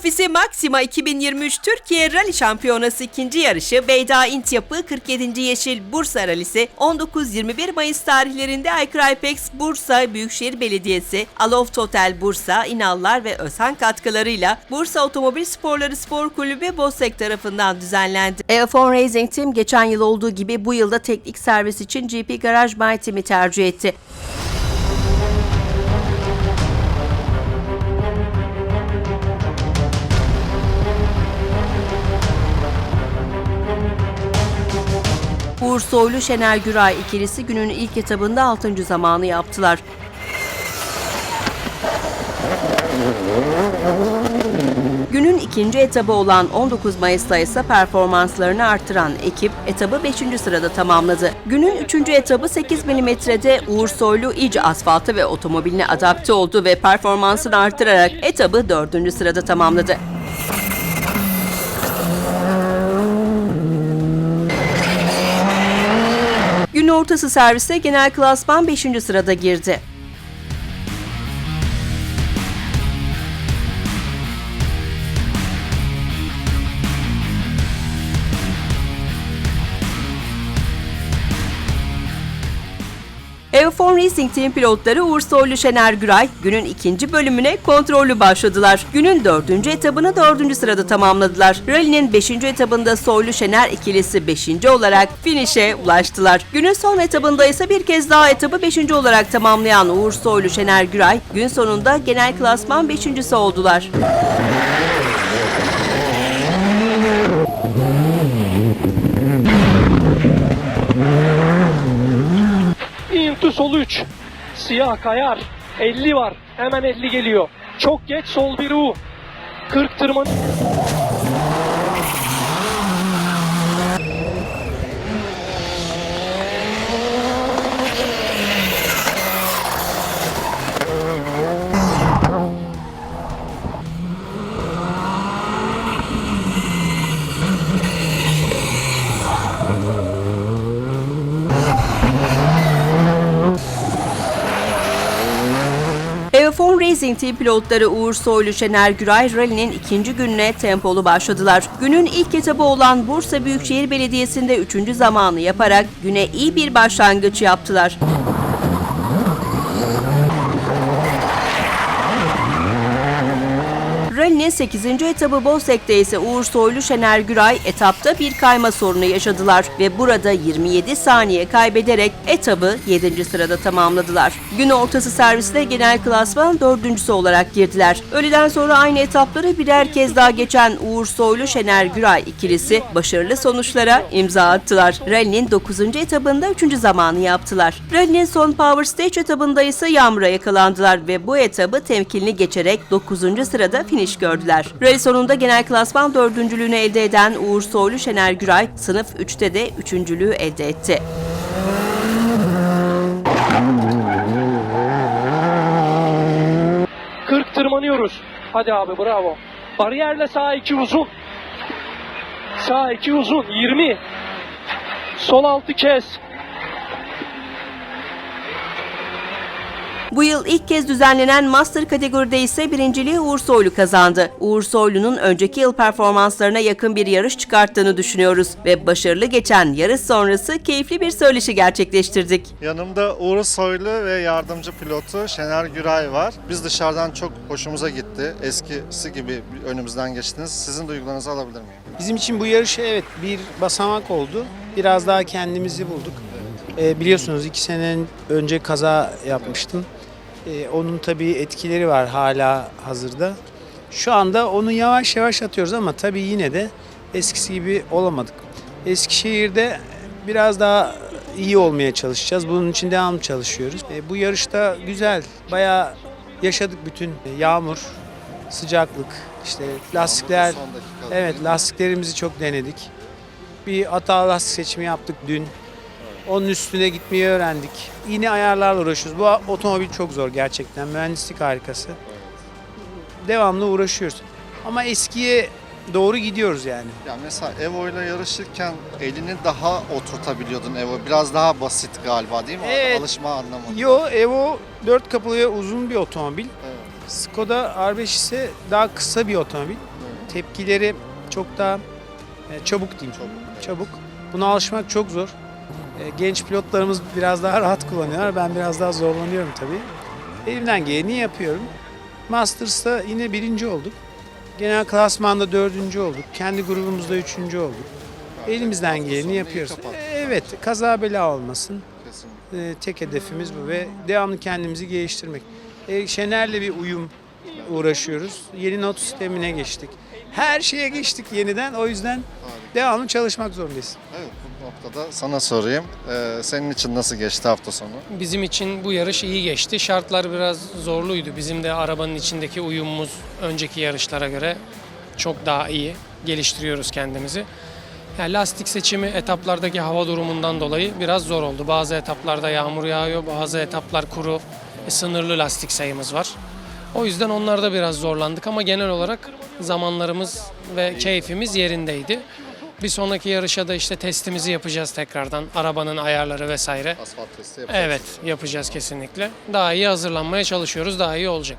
Telafisi Maxima 2023 Türkiye Rally Şampiyonası ikinci yarışı Beyda İnt Yapı 47. Yeşil Bursa Rallisi 19-21 Mayıs tarihlerinde Aykraypex Bursa Büyükşehir Belediyesi, Aloft Otel Bursa, İnallar ve Özhan katkılarıyla Bursa Otomobil Sporları Spor Kulübü Bosek tarafından düzenlendi. Eofon Racing Team geçen yıl olduğu gibi bu yılda teknik servis için GP Garage My Team'i tercih etti. Soylu Şener Güray ikilisi günün ilk etabında 6. zamanı yaptılar. Günün ikinci etabı olan 19 Mayıs'ta ise performanslarını artıran ekip etabı 5. sırada tamamladı. Günün 3. etabı 8 milimetrede Uğur Soylu iyice asfalta ve otomobiline adapte oldu ve performansını artırarak etabı 4. sırada tamamladı. Ortası serviste genel klasman 5. sırada girdi. Eofon Racing Team pilotları Uğur Soylu Şener Güray günün ikinci bölümüne kontrollü başladılar. Günün dördüncü etabını dördüncü sırada tamamladılar. Rally'nin beşinci etabında Soylu Şener ikilisi beşinci olarak finişe ulaştılar. Günün son etabında ise bir kez daha etabı beşinci olarak tamamlayan Uğur Soylu Şener Güray gün sonunda genel klasman beşincisi oldular. Into sol 3. Siyah kayar. 50 var. Hemen 50 geliyor. Çok geç sol bir U. 40 tırman. Racing Team pilotları Uğur Soylu Şener Güray rally'nin ikinci gününe tempolu başladılar. Günün ilk etabı olan Bursa Büyükşehir Belediyesi'nde üçüncü zamanı yaparak güne iyi bir başlangıç yaptılar. Rally'nin 8. etabı Bosek'te ise Uğur Soylu Şener Güray etapta bir kayma sorunu yaşadılar ve burada 27 saniye kaybederek etabı 7. sırada tamamladılar. Gün ortası servisle genel klasman 4. olarak girdiler. Öğleden sonra aynı etapları birer kez daha geçen Uğur Soylu Şener Güray ikilisi başarılı sonuçlara imza attılar. Rally'nin 9. etabında 3. zamanı yaptılar. Rally'nin son Power Stage etabında ise yağmura yakalandılar ve bu etabı temkinli geçerek 9. sırada finish gördüler. Rally sonunda genel klasman dördüncülüğünü elde eden Uğur Soylu Şener Güray sınıf 3'te de üçüncülüğü elde etti. Hı. 40 tırmanıyoruz. Hadi abi bravo. Bariyerle sağ 2 uzun. Sağ 2 uzun. 20. Sol 6 kez. Bu yıl ilk kez düzenlenen Master kategoride ise birinciliği Uğur Soylu kazandı. Uğur Soylu'nun önceki yıl performanslarına yakın bir yarış çıkarttığını düşünüyoruz ve başarılı geçen yarış sonrası keyifli bir söyleşi gerçekleştirdik. Yanımda Uğur Soylu ve yardımcı pilotu Şener Güray var. Biz dışarıdan çok hoşumuza gitti. Eskisi gibi önümüzden geçtiniz. Sizin duygularınızı alabilir miyim? Bizim için bu yarış evet bir basamak oldu. Biraz daha kendimizi bulduk. Ee, biliyorsunuz iki sene önce kaza yapmıştım. Ee, onun tabii etkileri var hala hazırda. Şu anda onu yavaş yavaş atıyoruz ama tabii yine de eskisi gibi olamadık. Eskişehir'de biraz daha iyi olmaya çalışacağız. Bunun için devamlı çalışıyoruz. Ee, bu yarışta güzel, bayağı yaşadık bütün yağmur, sıcaklık, işte lastikler. Evet lastiklerimizi çok denedik. Bir hata lastik seçimi yaptık dün. Onun üstüne gitmeyi öğrendik. Yine ayarlarla uğraşıyoruz. Bu otomobil çok zor gerçekten. Mühendislik harikası. Devamlı uğraşıyoruz. Ama eskiye doğru gidiyoruz yani. Ya mesela Evo ile yarışırken elini daha oturtabiliyordun Evo. Biraz daha basit galiba değil mi? Evet. Alışma anlamında. Yo Evo 4 kapılı ve uzun bir otomobil. Evet. Skoda R5 ise daha kısa bir otomobil. tepkileri çok daha e, çabuk diyeyim. Çabuk. Çabuk. Buna alışmak çok zor. E, Genç pilotlarımız biraz daha rahat kullanıyorlar. Ben biraz daha zorlanıyorum tabii. Elimden geleni yapıyorum. Masters'ta yine birinci olduk. Genel klasmanda dördüncü olduk. Kendi grubumuzda üçüncü olduk. Elimizden geleni yapıyoruz. E, Evet, kaza bela olmasın. Kesinlikle. E, tek hedefimiz bu ve devamlı kendimizi geliştirmek. Şener'le bir uyum uğraşıyoruz. Yeni not sistemine geçtik. Her şeye geçtik yeniden. O yüzden devamlı çalışmak zorundayız. Evet noktada sana sorayım. Ee, senin için nasıl geçti hafta sonu? Bizim için bu yarış iyi geçti. Şartlar biraz zorluydu. Bizim de arabanın içindeki uyumumuz önceki yarışlara göre çok daha iyi. Geliştiriyoruz kendimizi. Yani lastik seçimi etaplardaki hava durumundan dolayı biraz zor oldu. Bazı etaplarda yağmur yağıyor, bazı etaplar kuru. E, sınırlı lastik sayımız var. O yüzden onlarda biraz zorlandık ama genel olarak zamanlarımız ve keyfimiz yerindeydi. Bir sonraki yarışa da işte testimizi yapacağız tekrardan. Arabanın ayarları vesaire. Asfalt testi yapacağız. Evet yapacağız kesinlikle. Daha iyi hazırlanmaya çalışıyoruz. Daha iyi olacak.